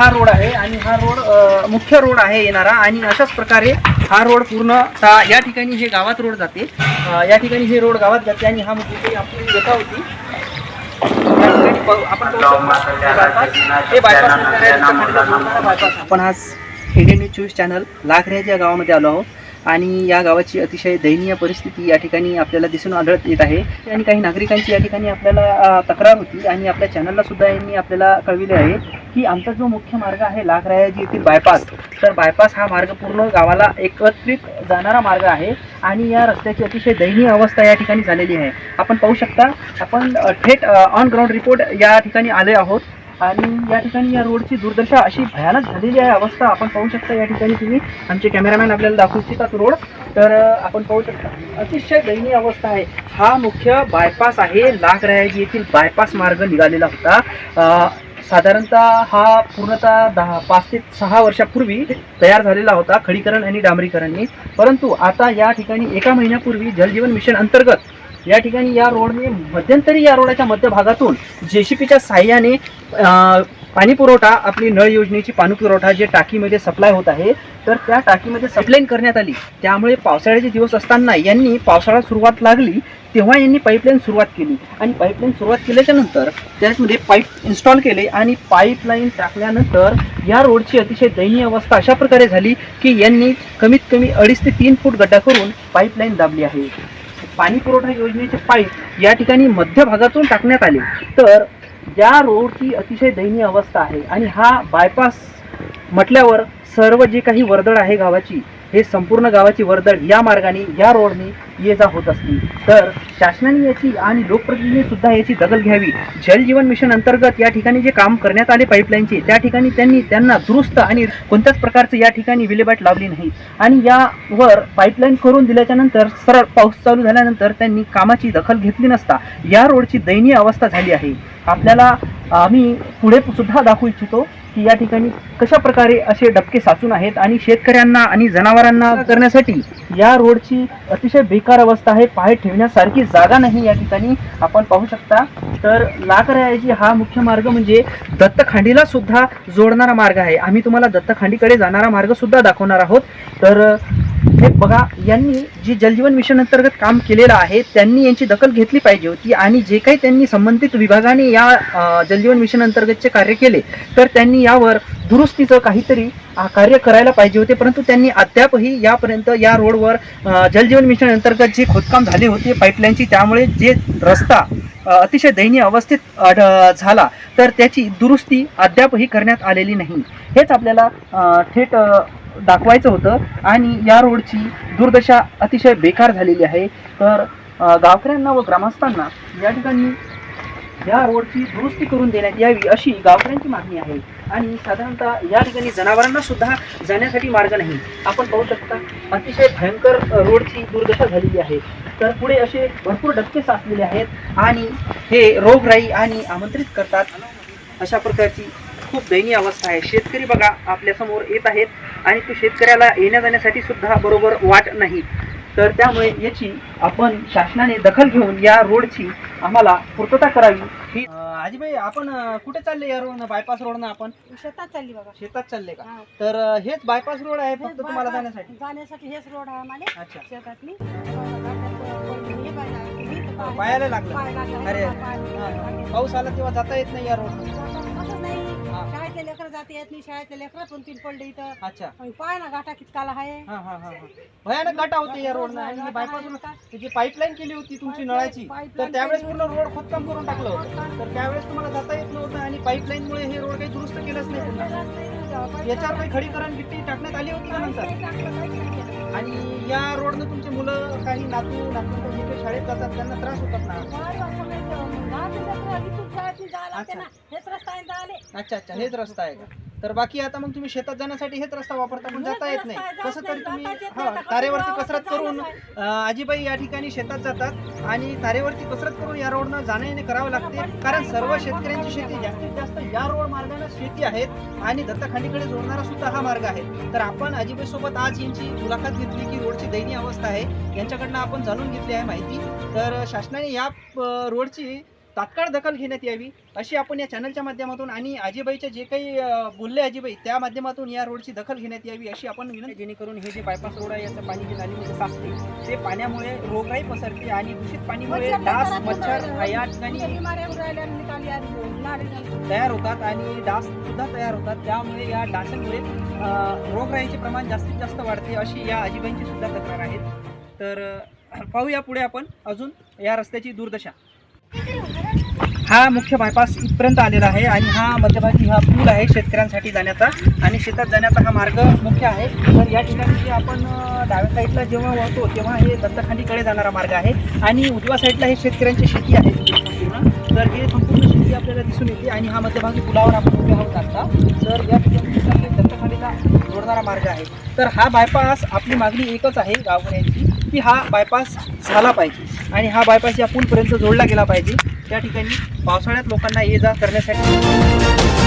हा रोड आहे आणि हा रोड मुख्य रोड आहे येणारा आणि अशाच प्रकारे हा रोड पूर्ण ता- या ठिकाणी हे गावात रोड जाते. या ठिकाणी हे रोड गावात जाते आणि हा मुख्य आपली व्यथा होती. या आपण आज इंडियन न्यूज चोवीस चॅनल लाखऱ्याच्या गावामध्ये आलो आहोत आणि या गावाची अतिशय दयनीय परिस्थिती या ठिकाणी आपल्याला दिसून आढळत येत आहे. आणि काही नागरिकांची या ठिकाणी आपल्याला तक्रार होती आणि आपल्या चॅनलला सुद्धा यांनी आपल्याला कळविले आहे. की आमचा जो मुख्य मार्ग आहे लाखरायाजी येथील बायपास तर बायपास हा मार्ग पूर्ण गावाला एकत्रित जाणारा मार्ग आहे आणि या रस्त्याची अतिशय दयनीय अवस्था या ठिकाणी झालेली आहे. आपण पाहू शकता आपण थेट ऑन ग्राउंड रिपोर्ट या ठिकाणी आले आहोत आणि या ठिकाणी या रोडची दुर्दशा अशी भयानक झालेली आहे अवस्था आपण पाहू शकता या ठिकाणी तुम्ही. आमचे कॅमेरामॅन आपल्याला दाखवू इच्छितात रोड. तर आपण पाहू शकता अतिशय दयनीय अवस्था आहे. हा मुख्य बायपास आहे. लाखरायाजी येथील बायपास मार्ग निघालेला होता. साधारणतः हा पूर्णतः दहा पाच ते सहा वर्षापूर्वी तयार झालेला होता खडीकरण आणि डांबरीकरणने परंतु आता या ठिकाणी एका महिन्यापूर्वी जलजीवन मिशन अंतर्गत या ठिकाणी या रोडने मध्यंतरी या रोडाच्या मध्यभागातून जे सी साह्याने पाणी पुरवठा आपली नळ योजनेची पाणी पुरवठा जे टाकीमध्ये सप्लाय होत आहे तर त्या टाकीमध्ये सप्लाईन करण्यात आली. त्यामुळे पावसाळ्याचे दिवस असताना यांनी पावसाळा सुरुवात लागली तेव्हा यांनी पाईपलाईन सुरुवात केली. आणि पाईपलाईन सुरुवात केल्याच्यानंतर त्यामध्ये पाईप इन्स्टॉल केले आणि पाईपलाईन टाकल्यानंतर या रोडची अतिशय दयनीय अवस्था अशा प्रकारे झाली की यांनी कमीत कमी अडीच ते तीन फूट गड्डा करून पाईपलाईन दाबली आहे. पाणी पुरवठा योजनेचे पाईप या ठिकाणी मध्य भागातून टाकण्यात आले. तर या रोडची अतिशय दयनीय अवस्था आहे आणि हा बायपास म्हटल्यावर सर्व जे काही वर्दळ आहे गावाची हे संपूर्ण गावाची वर्दळ या मार्गाने या रोडने ये जा होत असते. तर शासनाने याची आणि लोकप्रतिनिधी सुद्धा याची दखल घ्यावी. जल जीवन मिशन अंतर्गत या ठिकाणी जे काम करण्यात आले पाईपलाईनचे त्या ठिकाणी त्यांनी त्यांना दुरुस्त आणि कोणत्याच प्रकारचं या ठिकाणी विल्हेवाट लावली नाही. आणि यावर पाईपलाईन करून दिल्याच्या नंतर सरळ पाऊस चालू झाल्यानंतर त्यांनी कामाची दखल घेतली नसता. या रोडची दयनीय अवस्था झाली आहे. आपल्याला आम्ही पुढे सुद्धा दाखवू इच्छितो की या ठिकाणी कशा प्रकारे असे डबके साचून आहेत आणि शेतकऱ्यांना आणि जनावरांना करण्यासाठी या रोडची अतिशय बेकार अवस्था आहे. पाय ठेवण्यासारखी जागा नाही या ठिकाणी आपण पाहू शकता. तर लाकरायाची हा मुख्य मार्ग म्हणजे दत्तखांडीला सुद्धा जोडणारा मार्ग आहे. आम्ही तुम्हाला दत्तखांडीकडे जाणारा मार्ग सुद्धा दाखवणार आहोत. तर हे बघा यांनी जी जलजीवन मिशन अंतर्गत काम केलेलं आहे त्यांनी यांची दखल घेतली पाहिजे होती आणि जे काही त्यांनी संबंधित विभागाने या जलजीवन मिशन अंतर्गतचे कार्य केले तर त्यांनी यावर दुरुस्तीचं काहीतरी कार्य करायला पाहिजे होते. परंतु त्यांनी अद्यापही यापर्यंत या रोडवर जलजीवन मिशन अंतर्गत जे खोदकाम झाले होते पाईपलाईनची त्यामुळे जे रस्ता अतिशय दयनीय अवस्थेत झाला तर त्याची दुरुस्ती अद्यापही करण्यात आलेली नाही. हेच आपल्याला थेट दाखवायचं होतं. आणि या रोडची दुर्दशा अतिशय बेकार झालेली आहे. तर गावकऱ्यांना व ग्रामस्थांना या ठिकाणी या रोडची दुरुस्ती करून देण्यात यावी अशी गावकऱ्यांची मागणी आहे. आणि साधारणतः या ठिकाणी जनावरांना सुद्धा जाण्यासाठी मार्ग नाही. आपण पाहू शकता अतिशय भयंकर रोडची दुर्दशा झालेली आहे. तर पुढे असे भरपूर डबके साचलेले आहेत आणि हे रोगराई आणि आमंत्रित करतात. अशा प्रकारची खूप दयनीय अवस्था आहे. शेतकरी बघा आपल्यासमोर येत आहेत. आणि तो शेतकऱ्याला येण्या जाण्यासाठी सुद्धा बरोबर वाट नाही. तर त्यामुळे याची आपण शासनाने दखल घेऊन या रोडची आम्हाला पूर्तता करावी. ही आजीबाई आपण कुठे चालले या रोड बायपास रोडनं आपण? शेतात चालली बघा शेतात चालले का. तर हेच बायपास रोड आहे फक्त तुम्हाला जाण्यासाठी? जाण्यासाठी हेच रोड आहे आम्हाला. अच्छा. शेतातली. पायाला लागलं. अरे. पाऊस आला तेव्हा जाता येत नाही या रोड लेकरं जाते येत नाही शाळेतले लेकरं दोन तीन पडले इथं. अच्छा. आणि पाय ना गाठा कितकाला आहे. हा हा हा हा. भयानक गाठा होते या रोडनं आणि जी पाईपलाईन केली होती तुमची नळाची तर त्यावेळेस पूर्ण रोड खोदकाम करून टाकलं होतं. तर त्यावेळेस तुम्हाला जाता येत नव्हतं आणि पाईपलाईन मुळे हे रोड काही दुरुस्त केलंच नाही पुन्हा याच्यावर काही खडीकरण गिट्टी टाकण्यात आली होती का नंतर? आणि या रोडनं तुमचे मुलं काही नातू नातू शाळेत जातात त्यांना त्रास होतात ना? हेच रस्ता आहे जायले. अच्छा अच्छा हेच रस्ता आहे का? तर बाकी आता मग तुम्ही शेतात जाण्यासाठी हेच रस्ता वापरता पण जाता येत नाही. कसं तरी तुम्ही हा तारेवरती कसरत करून अं, आजीबाई या ठिकाणी शेतात जातात आणि तारेवरती कसरत करून या रोडनं जाणं येणे करावं लागते. कारण सर्व शेतकऱ्यांची शेती जास्तीत जास्त या रोड मार्गाने शेती आहेत आणि दत्तखांडीकडे जोडणारा सुद्धा हा मार्ग आहे. तर आपण आजीबाई सोबत आज यांची मुलाखत घेतली की रोडची दयनीय अवस्था आहे यांच्याकडनं आपण जाणून घेतली आहे माहिती. तर शासनाने या अं, रोडची तात्काळ दखल घेण्यात यावी अशी आपण या चॅनलच्या माध्यमातून आणि आजीबाईच्या जे काही बोलले आजीबाई त्या माध्यमातून या रोडची दखल घेण्यात यावी अशी आपण विनंती जेणेकरून हे जे बायपास रोड आहे याचं पाणी जे नालीमध्ये साचते ते पाण्यामुळे रोगराई पसरते आणि दूषित पाणीमुळे डास मच्छर या ठिकाणी तयार होतात आणि डास सुद्धा तयार होतात. त्यामुळे या डासांमुळे रोगराईचे प्रमाण जास्तीत जास्त वाढते अशी या आजीबाईंची सुद्धा तक्रार आहे तर पाहूया पुढे आपण अजून या रस्त्याची दुर्दशा. हा मुख्य बायपास इथपर्यंत आलेला आहे आणि हा मध्यभागी हा पूल आहे शेतकऱ्यांसाठी जाण्याचा आणि शेतात जाण्याचा हा मार्ग मुख्य आहे. तर या ठिकाणी जे आपण डाव्या साईडला जेव्हा वळतो तेव्हा हे दत्तखांडीकडे जाणारा मार्ग आहे आणि उजव्या साईडला हे शेतकऱ्यांची शेती आहे. संपूर्ण तर हे संपूर्ण शेती आपल्याला दिसून येते आणि हा मध्यभागी पुलावर आपण उभे आहोत आता. तर या ठिकाणी दिसतं दत्तखांडीला जोडणारा मार्ग आहे. तर हा बायपास आपली मागणी एकच आहे गावकऱ्यांची की हा बायपास झाला पाहिजे आणि हा बायपास या पूलपर्यंत जोडला गेला पाहिजे. त्या ठिकाणी पावसाळ्यात लोकांना ये जा करण्यासाठी